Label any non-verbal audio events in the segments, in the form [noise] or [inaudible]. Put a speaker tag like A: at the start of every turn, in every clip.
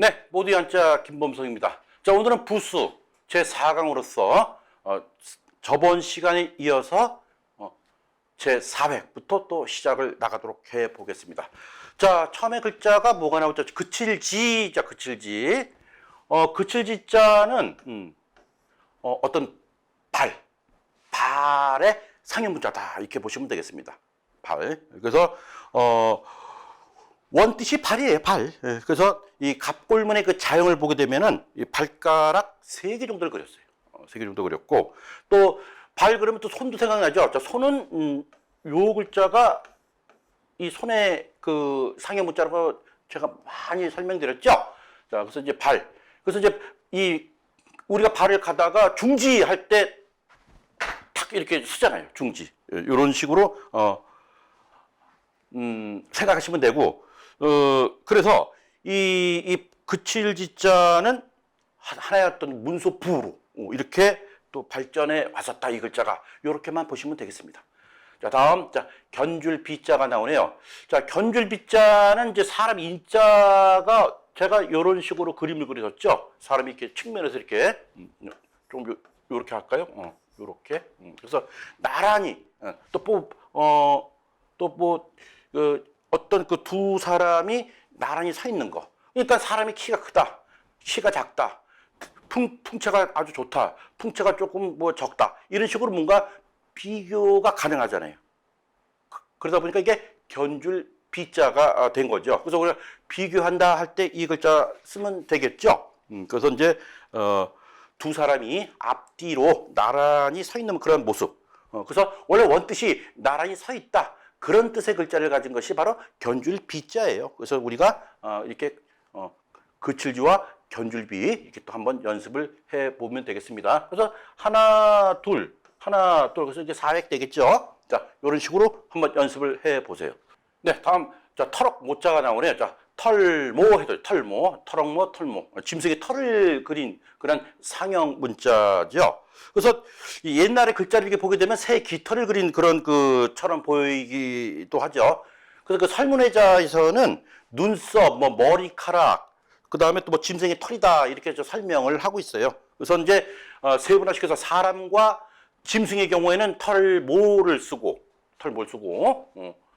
A: 네, 모두 한자 김범성입니다. 자, 오늘은 부수 제 4강으로서 어, 저번 시간에 이어서 어, 제 4회부터 또 시작을 나가도록 해 보겠습니다. 자, 처음에 글자가 뭐가 나오죠? 그칠지, 자, 그칠지. 어, 그칠지자는 음, 어, 어떤 발, 발의 상형 문자다 이렇게 보시면 되겠습니다. 발. 그래서 어. 원 뜻이 발이에요, 발. 예, 그래서 이 갑골문의 그 자형을 보게 되면은 이 발가락 세 개 정도를 그렸어요. 어, 세개 정도 그렸고 또 발 그러면 또 손도 생각나죠. 자, 손은 음, 요 글자가 이 손의 그 상형 문자라고 제가 많이 설명드렸죠. 자, 그래서 이제 발. 그래서 이제 이 우리가 발을 가다가 중지할 때 탁 이렇게 쓰잖아요. 중지. 이런 식으로 어 음, 생각하시면 되고, 어, 그래서 이, 이 그칠 지자는 하- 하나의 어떤 문소 부로 어, 이렇게 또 발전해 왔었다 이 글자가 이렇게만 보시면 되겠습니다. 자 다음 자 견줄 비자가 나오네요. 자 견줄 비자는 이제 사람 인자가 제가 이런 식으로 그림을 그려줬죠. 사람이 이렇게 측면에서 이렇게 음, 좀 요, 요렇게 할까요? 어, 요렇게. 음, 그래서 나란히 어, 또뭐 어 또뭐 그 어떤 그 두 사람이 나란히 서 있는 거. 그러니까 사람이 키가 크다, 키가 작다, 풍, 풍채가 아주 좋다, 풍채가 조금 뭐 적다. 이런 식으로 뭔가 비교가 가능하잖아요. 그- 그러다 보니까 이게 견줄 비자가 아, 된 거죠. 그래서 우리가 비교한다 할 때 이 글자 쓰면 되겠죠. 음, 그래서 이제 어, 두 사람이 앞뒤로 나란히 서 있는 그런 모습. 어, 그래서 원래 원뜻이 나란히 서 있다. 그런 뜻의 글자를 가진 것이 바로 견줄 비자예요. 그래서 우리가 어, 이렇게 어, 그칠주와 견줄비 이렇게 또 한번 연습을 해 보면 되겠습니다. 그래서 하나 둘 하나 둘 그래서 이제 사획 되겠죠. 자 이런 식으로 한번 연습을 해 보세요. 네 다음 자 털럭 모자가 나오네요. 자 털모 해도 털모 털럭모 털모 짐승의 털을 그린 그런 상형 문자죠. 그래서 이 옛날에 글자를 이렇게 보게 되면 새 깃털을 그린 그런 그처럼 보이기도 하죠. 그래서 그 설문회자에서는 눈썹, 뭐 머리카락, 그 다음에 또 뭐 짐승의 털이다 이렇게 저 설명을 하고 있어요. 그래서 이제 어, 세분화시켜서 사람과 짐승의 경우에는 털모를 쓰고 털모를 쓰고 어, 자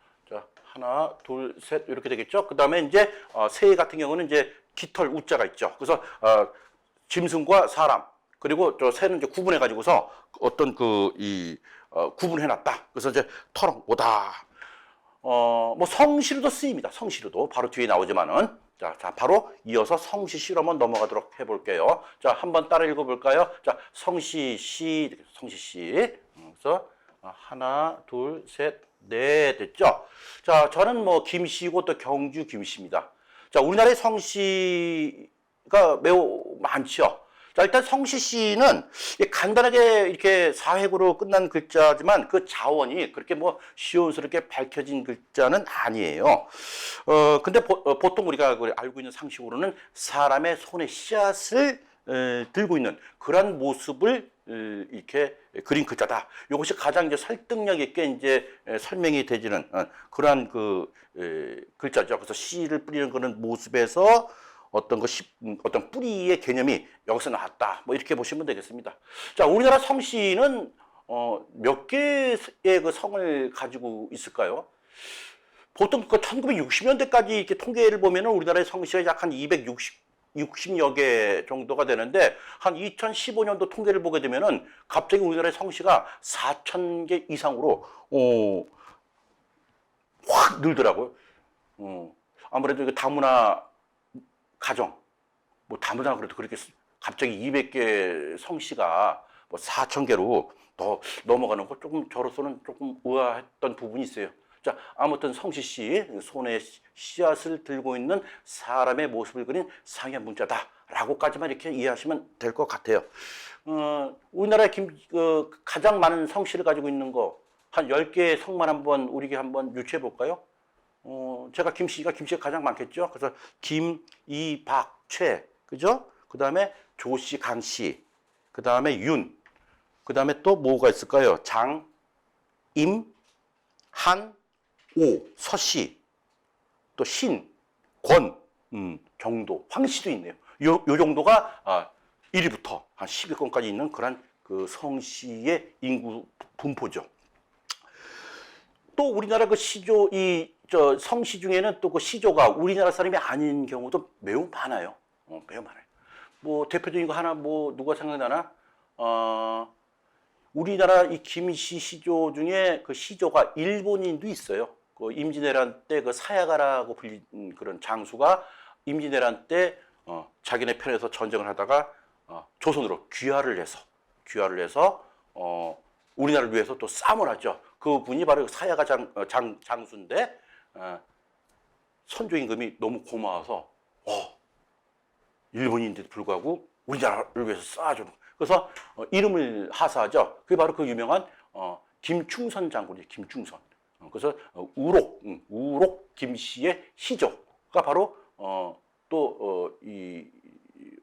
A: 하나 둘 셋 이렇게 되겠죠. 그 다음에 이제 어, 새 같은 경우는 이제 깃털 우자가 있죠. 그래서 어, 짐승과 사람 그리고 저 새는 이제 구분해 가지고서 어떤 그 이 어, 구분해 놨다. 그래서 이제 털어 오다. 어, 뭐 성시로도 쓰입니다. 성시로도 바로 뒤에 나오지만은 자, 자 바로 이어서 성시 시로 한번 넘어가도록 해볼게요. 자, 한번 따라 읽어볼까요? 자, 성시 시 성시 시. 음, 그래서 하나, 둘, 셋, 넷 됐죠? 자, 저는 뭐 김씨고 또 경주 김씨입니다. 자, 우리나라의 성씨가 매우 많죠. 자, 일단 성시 씨는 간단하게 이렇게 사획으로 끝난 글자지만 그 자원이 그렇게 뭐 시원스럽게 밝혀진 글자는 아니에요. 어, 근데 보, 통 우리가 그 알고 있는 상식으로는 사람의 손에 씨앗을 에, 들고 있는 그런 모습을 에, 이렇게 그린 글자다. 이것이 가장 이제 설득력 있게 이제 에, 설명이 되지는 어, 그러한 그 에, 글자죠. 그래서 씨를 뿌리는 그런 모습에서 어떤 것이 음, 어떤 뿌리의 개념이 여기서 나왔다. 뭐 이렇게 보시면 되겠습니다. 자, 우리나라 성씨는 어, 몇 개의 그 성을 가지고 있을까요? 보통 그 1960년대까지 이렇게 통계를 보면은 우리나라의 성씨가 약 한 260, 60여 개 정도가 되는데 한 2015년도 통계를 보게 되면은 갑자기 우리나라의 성씨가 4천 개 이상으로 어, 확 늘더라고요. 어, 아무래도 그 다문화 가정, 뭐 다문화 그래도 그렇게 쓰- 갑자기 200개 성씨가 뭐 4천 개로 더 넘어가는 거 조금 저로서는 조금 의아했던 부분이 있어요. 자, 아무튼 성시 씨 손에 씨- 씨앗을 들고 있는 사람의 모습을 그린 상현 문자다 라고까지만 이렇게 이해하시면 될 것 같아요. 어, 우리나라에 김, 어, 가장 많은 성씨를 가지고 있는 거 한 10개의 성만 한번 우리에게 한번 유추해 볼까요? 어, 제가 김씨가 김씨가 가장 많겠죠. 그래서 김, 이, 박, 최, 그죠? 그 다음에 조씨, 강씨, 그 다음에 윤, 그 다음에 또 뭐가 있을까요? 장, 임, 한, 오, 서씨, 또 신, 권, 음, 정도, 황씨도 있네요. 요, 요 정도가 아, 1위부터 한 10위권까지 있는 그런 그 성씨의 인구 분포죠. 또 우리나라 그 시조 이 저 성씨 중에는 또 그 시조가 우리나라 사람이 아닌 경우도 매우 많아요. 어, 매우 많아요. 뭐 대표적인 거 하나 뭐 누가 생각나나? 어, 우리나라 이 김씨 시조 중에 그 시조가 일본인도 있어요. 그 임진왜란 때 그 사야가라고 불린 그런 장수가 임진왜란 때 어, 자기네 편에서 전쟁을 하다가 어, 조선으로 귀화를 해서 귀화를 해서 어, 우리나라를 위해서 또 싸움을 하죠. 그 분이 바로 사야가 장, 어, 장, 장수인데 어, 선조 임금이 너무 고마워서 어, 일본인데도 불구하고 우리나라를 위해서 쏴주는 그래서 어, 이름을 하사하죠. 그게 바로 그 유명한 어, 김충선 장군이에요. 김충선. 어, 그래서 어, 우록, 음, 우록 김씨의 시조가 바로 어, 또이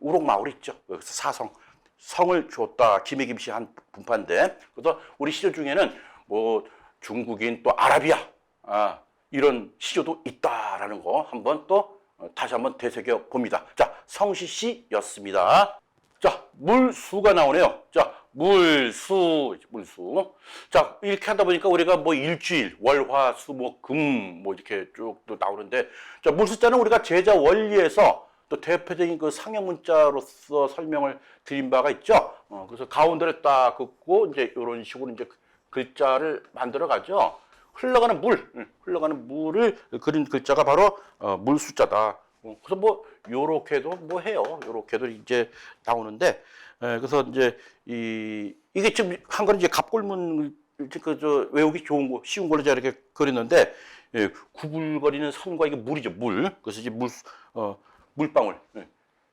A: 우록 마을 있죠. 그래서 사성 성을 줬다 김해 김씨 한 분파인데 그래서 우리 시조 중에는 뭐 중국인 또 아라비아 아, 이런 시조도 있다라는 거 한번 또 어, 다시 한번 되새겨 봅니다. 자 성시 씨였습니다. 자 물수가 나오네요. 자 물수 물수. 자 이렇게 하다 보니까 우리가 뭐 일주일 월화수목금 뭐 이렇게 쭉 또 나오는데 자 물수자는 우리가 제자 원리에서 또 대표적인 그 상형 문자로서 설명을 드린 바가 있죠. 어, 그래서 가운데를 딱 긋고 이제 이런 식으로 이제 글자를 만들어 가죠. 흘러가는 물, 응, 흘러가는 물을 그린 글자가 바로 어, 물숫자다. 어, 그래서 뭐 요렇게도 뭐 해요. 요렇게도 이제 나오는데 에, 그래서 이제 이 이게 지금 한 거는 이제 갑골문 그저 외우기 좋은 거 쉬운 걸로 제가 이렇게 그렸는데 예, 구불거리는 선과 이게 물이죠 물. 그래서 이제 물 어, 물방울. 예.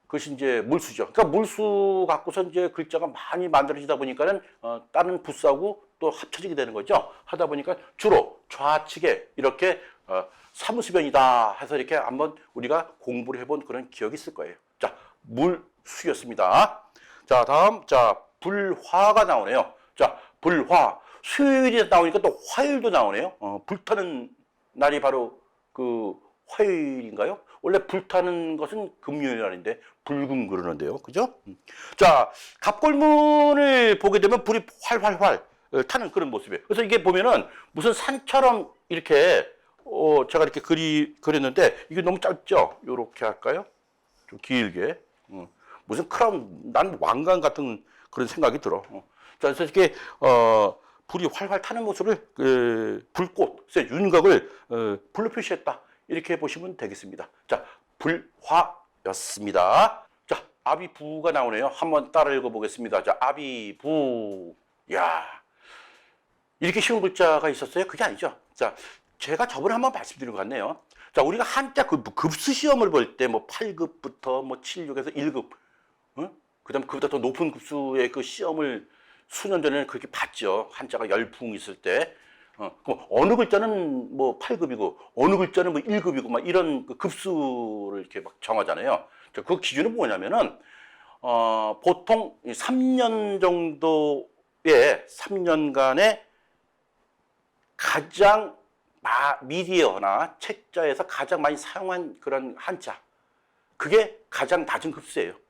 A: 그것이 이제 물수죠. 그러니까 물수 갖고서 이제 글자가 많이 만들어지다 보니까는 어, 다른 붓하고 또 합쳐지게 되는 거죠. 하다 보니까 주로 좌측에 이렇게 어, 사무수변이다 해서 이렇게 한번 우리가 공부를 해본 그런 기억이 있을 거예요. 자, 물수였습니다. 자, 다음 자 불화가 나오네요. 자, 불화 수요일이 나오니까 또 화요일도 나오네요. 어, 불타는 날이 바로 그 화요일인가요? 원래 불타는 것은 금요일 날인데 불금 그러는데요. 그죠? 음. 자, 갑골문을 보게 되면 불이 활활활 어, 타는 그런 모습이에요. 그래서 이게 보면은 무슨 산처럼 이렇게 어, 제가 이렇게 그리 그렸는데 이게 너무 짧죠? 요렇게 할까요? 좀 길게. 어. 무슨 크라운 난 왕관 같은 그런 생각이 들어. 어. 자, 그래서 이렇게 어 불이 활활 타는 모습을 그 불꽃, 윤곽을 어, 불로 표시했다. 이렇게 보시면 되겠습니다. 자, 불화였습니다. 자, 아비부가 나오네요. 한번 따라 읽어보겠습니다. 자, 아비부. 야, 이렇게 쉬운 글자가 있었어요? 그게 아니죠. 자, 제가 저번에 한번 말씀드린 것 같네요. 자, 우리가 한자 그 급수 시험을 볼 때 뭐 8급부터 뭐 7, 6에서 1급, 어? 그 다음 그보다 더 높은 급수의 그 시험을 수년 전에는 그렇게 봤죠. 한자가 열풍 있을 때. 어, 그럼 어느 글자는 뭐 8급이고, 어느 글자는 뭐 1급이고, 막 이런 그 급수를 이렇게 막 정하잖아요. 자, 그 기준은 뭐냐면은, 어, 보통 3년 정도의, 3년간의 가장 마, 미디어나 책자에서 가장 많이 사용한 그런 한자. 그게 가장 낮은 급수예요.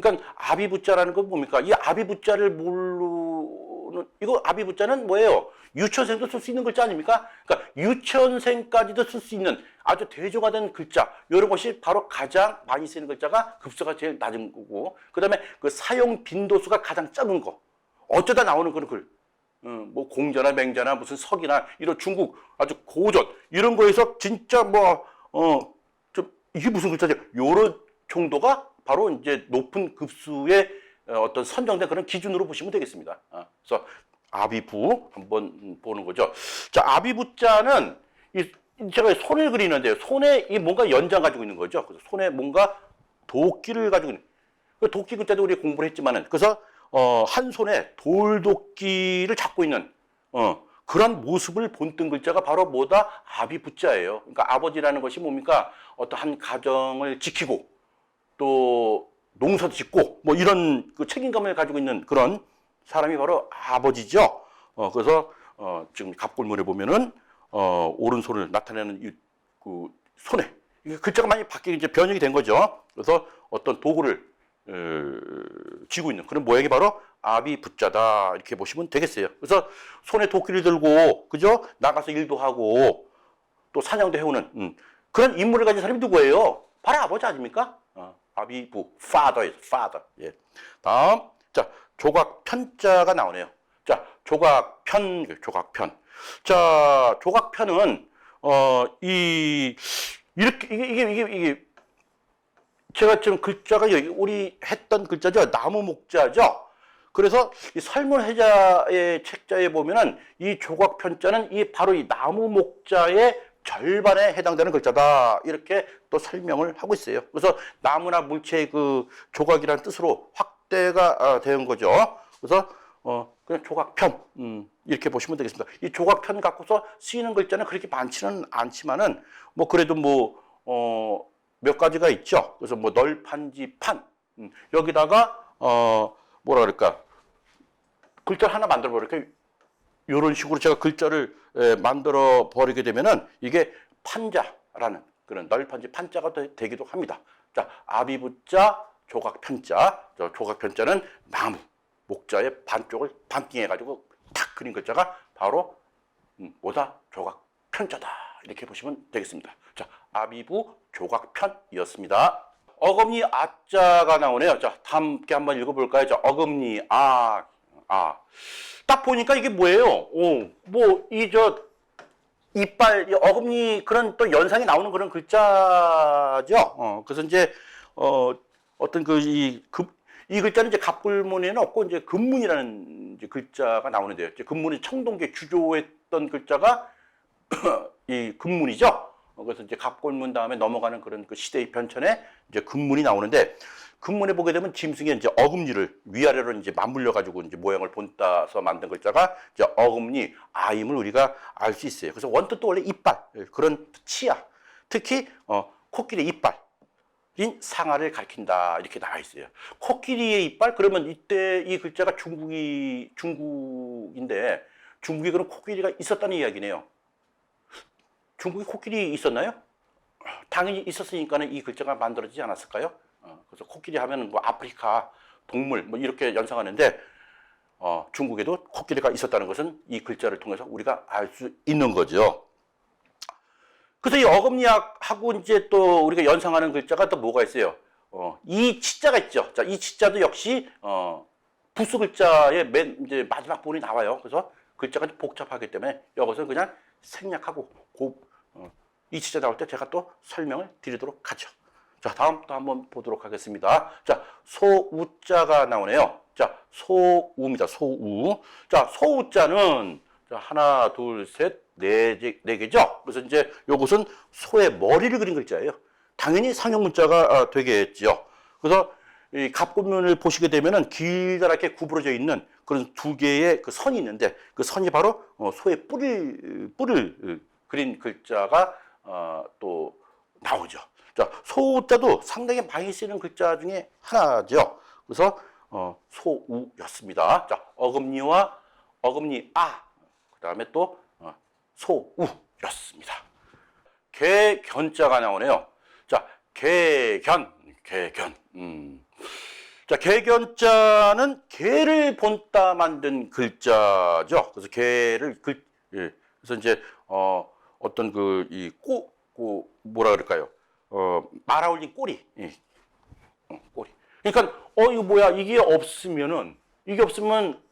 A: 그러니까 아비부자라는 건 뭡니까? 이 아비부자를 모르는 이거 아비부자는 뭐예요? 유치원생도 쓸 수 있는 글자 아닙니까? 그러니까 유치원생까지도 쓸 수 있는 아주 대중화된 글자 이런 것이 바로 가장 많이 쓰이는 글자가 급수가 제일 낮은 거고 그다음에 그 사용 빈도수가 가장 작은 거 어쩌다 나오는 그런 글. 음, 뭐 공자나 맹자나 무슨 석이나 이런 중국 아주 고전 이런 거에서 진짜 뭐 어 좀 이게 무슨 글자지? 요런 정도가 바로 이제 높은 급수의 어, 어떤 선정된 그런 기준으로 보시면 되겠습니다. 아, 그래서 아비부 한번 보는 거죠. 자, 아비부자는 이 제가 손을 그리는데요. 손에 이 뭔가 연장 가지고 있는 거죠. 그래서 손에 뭔가 도끼를 가지고 있는. 그 도끼 그때도 우리 공부를 했지만은 그래서 어, 한 손에 돌도끼를 잡고 있는 어, 그런 모습을 본뜬 글자가 바로 뭐다 아비부자예요. 그러니까 아버지라는 것이 뭡니까 어떤 한 가정을 지키고 또 농사도 짓고 뭐 이런 그 책임감을 가지고 있는 그런 사람이 바로 아버지죠. 어, 그래서 어, 지금 갑골문에 보면은 어, 오른손을 나타내는 이, 그 손에 이게 글자가 많이 바뀌게 이제 변형이 된 거죠. 그래서 어떤 도구를 어, 쥐고 있는 그런 모양이 바로 아비 붙자다 이렇게 보시면 되겠어요. 그래서 손에 도끼를 들고 그죠 나가서 일도 하고 또 사냥도 해오는 음, 그런 인물을 가진 사람이 누구예요? 바로 아버지 아닙니까? 어, 아비부 father예요, father. 예. 다음 자 조각 편자가 나오네요. 자 조각 편 조각 편. 자 조각 편은 어 이 이렇게 이게 이게 이게 이게 제가 지금 글자가 우리 했던 글자죠 나무 목자죠. 그래서 이 설문회자의 책자에 보면은 이 조각 편자는 이 바로 이 나무 목자의 절반에 해당되는 글자다 이렇게 또 설명을 하고 있어요. 그래서 나무나 물체의 그 조각이라는 뜻으로 확대가 아, 된 거죠. 그래서 어 그냥 조각편 음, 이렇게 보시면 되겠습니다. 이 조각편 갖고서 쓰이는 글자는 그렇게 많지는 않지만은 뭐 그래도 뭐 어, 몇 가지가 있죠. 그래서 뭐 널판지 판 음, 여기다가 어 뭐라 그럴까 글자 하나 만들어 버릴까 이런 식으로 제가 글자를 에, 만들어 버리게 되면은 이게 판자라는 그런 널판지 판자가 되- 되기도 합니다. 자 아비부자 조각편자 저 조각편자는 나무 목자의 반쪽을 반띵해 가지고 탁 그린 글자가 바로 음, 뭐다 조각편자다 이렇게 보시면 되겠습니다. 자 아비부 조각편이었습니다. 어금니 아자가 나오네요. 자 함께 한번 읽어볼까요? 자 어금니 아 아. 딱 보니까 이게 뭐예요? 오, 뭐, 이, 저, 이빨, 이 어금니 그런 또 연상이 나오는 그런 글자죠. 어, 그래서 이제, 어, 어떤 그, 이, 급, 이 글자는 이제 갑굴문에는 없고, 이제 금문이라는 이제 글자가 나오는데요. 금문이 청동기에 주조했던 글자가 [clears throat] 이 금문이죠. 어, 그래서 이제 갑골문 다음에 넘어가는 그런 그 시대의 변천에 이제 금문이 나오는데 금문에 보게 되면 짐승의 이제 어금니를 위아래로 이제 맞물려 가지고 이제 모양을 본따서 만든 글자가 이제 어금니 아임을 우리가 알 수 있어요. 그래서 원뜻도 원래 이빨 예, 그런 치아 특히 어 코끼리 이빨 인 상아를 가리킨다 이렇게 나와 있어요. 코끼리의 이빨 그러면 이때 이 글자가 중국이 중국인데 중국에 그런 코끼리가 있었다는 이야기네요. 중국에 코끼리 있었나요? 당연히 있었으니까는 이 글자가 만들어지지 않았을까요? 어, 그래서 코끼리 하면은 뭐 아프리카 동물 뭐 이렇게 연상하는데 어, 중국에도 코끼리가 있었다는 것은 이 글자를 통해서 우리가 알 수 있는 거죠. 그래서 이 어금니하고 이제 또 우리가 연상하는 글자가 또 뭐가 있어요? 어, 이 치자가 있죠. 자, 이 치자도 역시 어, 부수 글자의 맨 이제 마지막 부분이 나와요. 그래서 글자가 좀 복잡하기 때문에 여기서 그냥 생략하고 고, 어, 이 치자 나올 때 제가 또 설명을 드리도록 하죠. 자, 다음 또 한번 보도록 하겠습니다. 자, 소우자가 나오네요. 자, 소우입니다. 소우. 자, 소우자는 자, 하나, 둘, 셋, 네, 개- 네 개죠? 그래서 이제 요것은 소의 머리를 그린 글자예요. 당연히 상형 문자가 아, 되겠지요. 그래서 이 갑군면을 보시게 되면은 길다랗게 구부러져 있는 그런 두 개의 그 선이 있는데 그 선이 바로 어, 소의 뿔을 어, 그린 글자가 어, 또 나오죠. 자, 소자도 상당히 많이 쓰이는 글자 중에 하나죠. 그래서 어, 소우였습니다. 자, 어금니와 어금니 아, 그 다음에 또 어, 소우였습니다. 개견자가 나오네요. 자, 개견, 개견. 음. 자, 개견자는 개를 본따 만든 글자죠. 그래서 개를 글, 예. 그래서 이제 어 어떤 그 이 꼬, 그 뭐라 그럴까요? 어 말아 올린 꼬리, 예. 어, 꼬리. 그러니까 어 이거 뭐야? 이게 없으면은 이게 없으면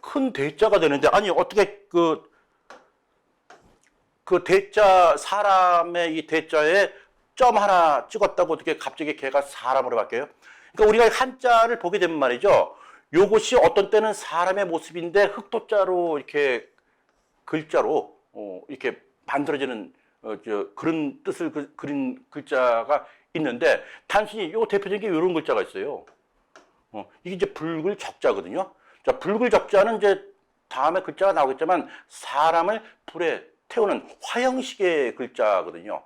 A: 큰 대자가 되는데 아니 어떻게 그 그 대자 사람의 이 대자에 점 하나 찍었다고 어떻게 갑자기 걔가 사람으로 바뀌어요? 그러니까 우리가 한자를 보게 되면 말이죠. 요것이 어떤 때는 사람의 모습인데 흑도자로 이렇게 글자로 어, 이렇게 만들어지는 어, 저, 그런 뜻을 그, 그린 글자가 있는데 단순히 요 대표적인 게 이런 글자가 있어요. 어, 이게 이제 붉을 적자거든요. 자, 붉을 적자는 이제 다음에 글자가 나오겠지만 사람을 불에 태우는 화형식의 글자거든요.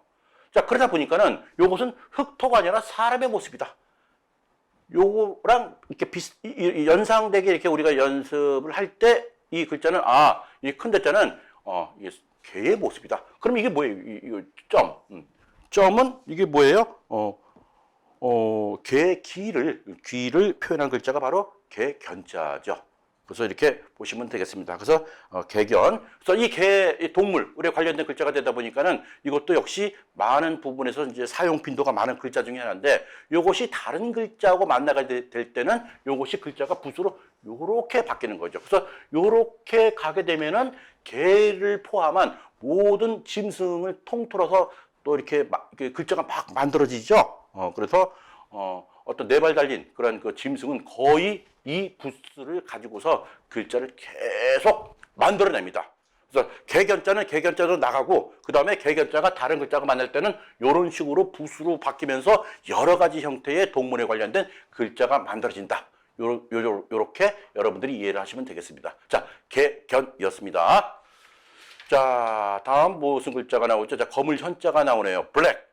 A: 자, 그러다 보니까는 요것은 흑토가 아니라 사람의 모습이다. 요거랑 이렇게 비슷, 연상되게 이렇게 우리가 연습을 할 때 이 글자는, 아, 이 큰 대자는, 어, 개의 모습이다. 그럼 이게 뭐예요? 이, 이거 점. 음. 점은 이게 뭐예요? 어, 어, 개 귀를 귀를 표현한 글자가 바로 개견자죠. 그래서 이렇게 보시면 되겠습니다. 그래서 어, 개견. 그래서 이개 동물에 관련된 글자가 되다 보니까는 이것도 역시 많은 부분에서 이제 사용 빈도가 많은 글자 중에 하나인데 요것이 다른 글자하고 만나게 되- 될 때는 요것이 글자가 붓으로 요렇게 바뀌는 거죠. 그래서 요렇게 가게 되면은 개를 포함한 모든 짐승을 통틀어서 또 이렇게 막 이렇게 글자가 막 만들어지죠. 어, 그래서 어, 어떤 네 발 달린 그런 그 짐승은 거의 이 부스를 가지고서 글자를 계속 만들어냅니다. 그래서 개견자는 개견자로 나가고 그 다음에 개견자가 다른 글자가 만날 때는 이런 식으로 부수로 바뀌면서 여러 가지 형태의 동물에 관련된 글자가 만들어진다. 요, 요, 요렇게 여러분들이 이해를 하시면 되겠습니다. 자, 개견이었습니다. 자, 다음 무슨 글자가 나오죠? 자, 검을 현자가 나오네요. 블랙.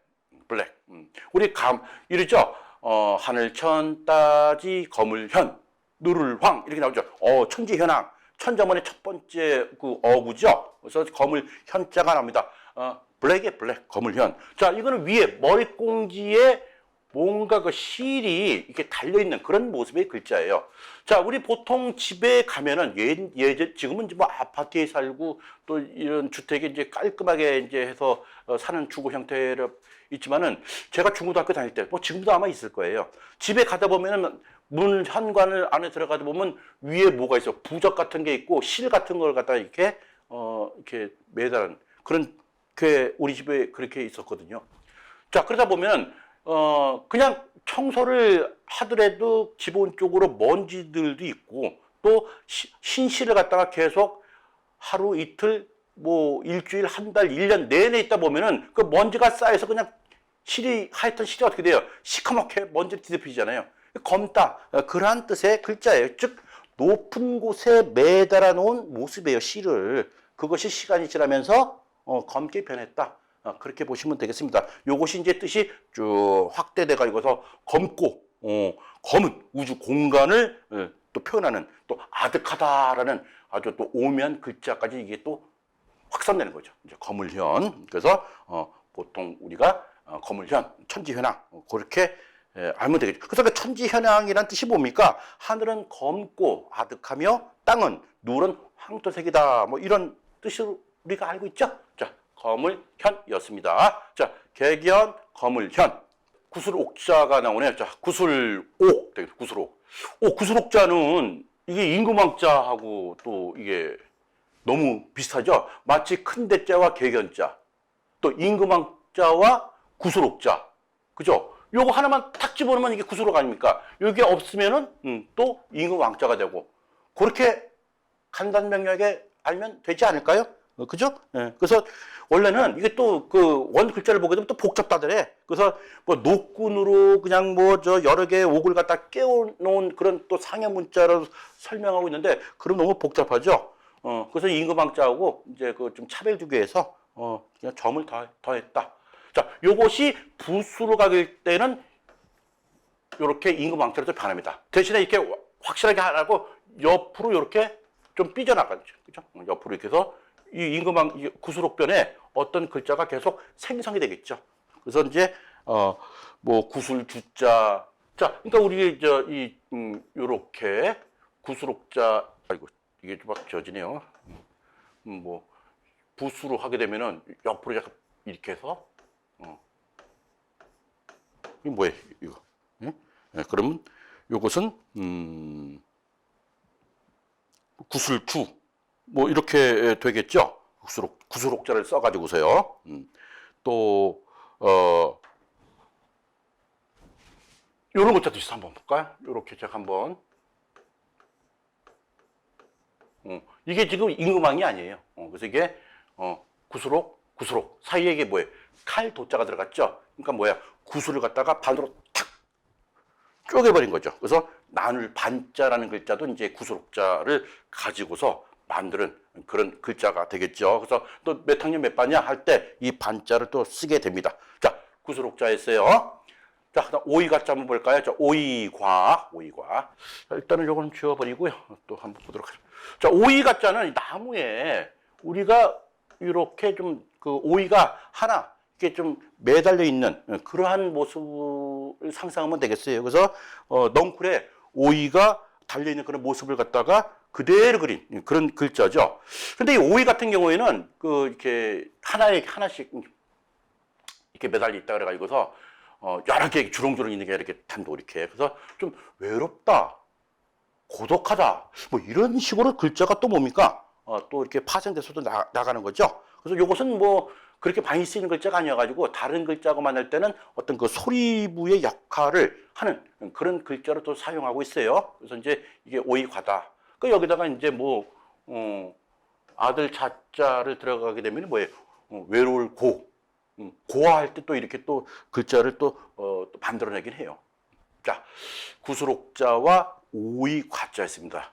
A: 블랙. 음. 우리 감, 이러죠? 어, 하늘천 따지 거물현, 누를황 이렇게 나오죠. 어, 천지현황. 천자문의 첫 번째 그 어구죠. 그래서 거물 현자가 나옵니다. 어, 블랙의 블랙, 거물현. 자, 이거는 위에 머리꽁지에 뭔가 그 실이 이렇게 달려있는 그런 모습의 글자예요. 자, 우리 보통 집에 가면은 예, 예, 지금은 뭐 아파트에 살고 또 이런 주택에 이제 깔끔하게 이제 해서 어, 사는 주거 형태를 있지만은 제가 중고등학교 다닐 때 뭐 지금도 아마 있을 거예요. 집에 가다 보면은 문 현관을 안에 들어가다 보면 위에 뭐가 있어 부적 같은 게 있고 실 같은 걸 갖다 이렇게 어 이렇게 매달은 그런 그 우리 집에 그렇게 있었거든요. 자 그러다 보면 어 그냥 청소를 하더라도 기본적으로 먼지들도 있고 또 시- 신실을 갖다가 계속 하루 이틀 뭐 일주일 한 달 일 년 내내 있다 보면은 그 먼지가 쌓여서 그냥 실이 하여튼 실이 어떻게 돼요? 시커멓게 먼지를 뒤덮이잖아요. 검다 어, 그러한 뜻의 글자예요. 즉 높은 곳에 매달아 놓은 모습이에요 실을. 그것이 시간이 지나면서 어, 검게 변했다. 어, 그렇게 보시면 되겠습니다. 요것이 이제 뜻이 쭉 확대돼 가지고서 검고 어, 검은 우주 공간을 어, 또 표현하는 또 아득하다라는 아주 또 오묘한 글자까지 이게 또 확산되는 거죠. 이제 거물현. 그래서 어, 보통 우리가 어, 거물현, 천지현황 어, 그렇게 에, 알면 되겠죠. 그래서 그 천지현황이란 뜻이 뭡니까? 하늘은 검고 아득하며 땅은 누런 황토색이다. 뭐 이런 뜻으로 우리가 알고 있죠. 자, 거물현이었습니다. 자, 개견, 거물현. 구슬옥자가 나오네요. 자, 구슬옥. 구슬옥. 오, 구슬옥자는 이게 임금왕자하고 또 이게 너무 비슷하죠? 마치 큰 대자와 개견자, 또 임금왕자와 구슬옥자. 그죠? 요거 하나만 탁 집어넣으면 이게 구슬옥 아닙니까? 요게 없으면은, 음, 또 임금 왕자가 되고. 그렇게 간단 명료하게 알면 되지 않을까요? 어, 그죠? 예. 그래서 원래는 이게 또 그 원 글자를 보게 되면 또 복잡다더래. 그래서 뭐 노군으로 그냥 뭐 저 여러 개의 옥을 갖다 깨워놓은 그런 또 상해 문자로 설명하고 있는데 그럼 너무 복잡하죠. 어, 그래서 임금왕자하고 이제 그 좀 차별 주기 위해서 어, 그냥 점을 더, 더했다. 자, 요것이 부수로 가길 때는 요렇게 임금왕자로 또 변합니다. 대신에 이렇게 확실하게 하라고 옆으로 요렇게 좀 삐져나가죠. 그죠? 어, 옆으로 이렇게 해서 이 임금왕 이 구슬옥변에 어떤 글자가 계속 생성이 되겠죠. 그래서 이제 어 뭐 구슬 주자 자, 그러니까 우리 저이 음, 요렇게 구슬옥자 아이고 이게 좀막 젖지네요. 음, 뭐 부수로 하게 되면은 옆으로 약간 이렇게 해서 어. 이거 뭐예요? 이거. 예? 예, 그러면 요것은 음, 구슬주 뭐 이렇게 되겠죠. 구슬옥 구슬옥자를 써가지고서요. 음, 또 어. 요런 것자도 있어 한번 볼까요? 요렇게 제가 한번 어, 이게 지금 임금왕이 아니에요. 어, 그래서 이게 어, 구슬옥, 구슬옥 사이에 이게 뭐예요? 칼 도자가 들어갔죠. 그러니까 뭐야? 구슬을 갖다가 반으로 탁 쪼개버린 거죠. 그래서 나눌 반자라는 글자도 이제 구슬옥자를 가지고서 만드는 그런 글자가 되겠죠. 그래서 또몇 학년 몇 반이야 할 때 이 반자를 또 쓰게 됩니다. 자, 구슬옥자였어요. 자, 오이가자 한번 볼까요? 자, 오이과, 오이과. 자, 일단은 요거는 지워버리고요. 또 한번 보도록 하죠. 자, 오이가자는 나무에 우리가 이렇게 좀 그 오이가 하나 이게 좀 매달려 있는 그러한 모습을 상상하면 되겠어요. 그래서 어, 넝쿨에 오이가 달려 있는 그런 모습을 갖다가 그대로 그린 그런 글자죠. 근데 이 오이 같은 경우에는 그 이렇게 하나에 하나씩 이렇게 매달려 있다 그래가지고서 어, 여러 개 주렁주렁 있는 게 이렇게 단도 이렇게 그래서 좀 외롭다, 고독하다 뭐 이런 식으로 글자가 또 뭡니까? 어, 또 이렇게 파생돼서도 나, 나가는 거죠. 그래서 이것은 뭐 그렇게 많이 쓰이는 글자가 아니어가지고 다른 글자하고 만날 때는 어떤 그 소리부의 역할을 하는 그런 글자로 또 사용하고 있어요. 그래서 이제 이게 오이과다. 그 여기다가 이제 뭐 어, 아들 자자를 들어가게 되면 뭐예요? 어, 외로울 고 음, 고아할 때 또 이렇게 또 글자를 또, 어, 또 만들어내긴 해요. 자, 구수록자와 오이과자였습니다.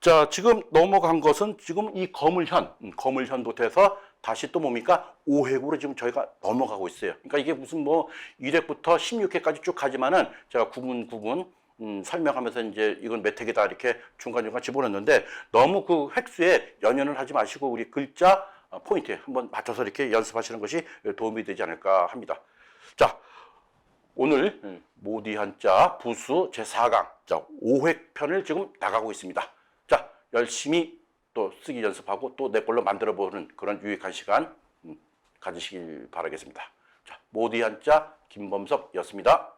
A: 자, 지금 넘어간 것은 지금 이 거물현, 음, 거물현도 돼서 다시 또 뭡니까? 5회구로 지금 저희가 넘어가고 있어요. 그러니까 이게 무슨 뭐 1회부터 16회까지 쭉 가지만은 제가 구분 구분 음, 설명하면서 이제 이건 몇 회기다 이렇게 중간중간 집어넣는데 너무 그 획수에 연연을 하지 마시고 우리 글자 어, 포인트에 한번 맞춰서 이렇게 연습하시는 것이 도움이 되지 않을까 합니다. 자, 오늘 음, 모디 한자 부수 제4강 자 5회 편을 지금 나가고 있습니다. 자 열심히 또 쓰기 연습하고 또 내 걸로 만들어 보는 그런 유익한 시간 음, 가지시길 바라겠습니다. 자 모디 한자 김범석이었습니다.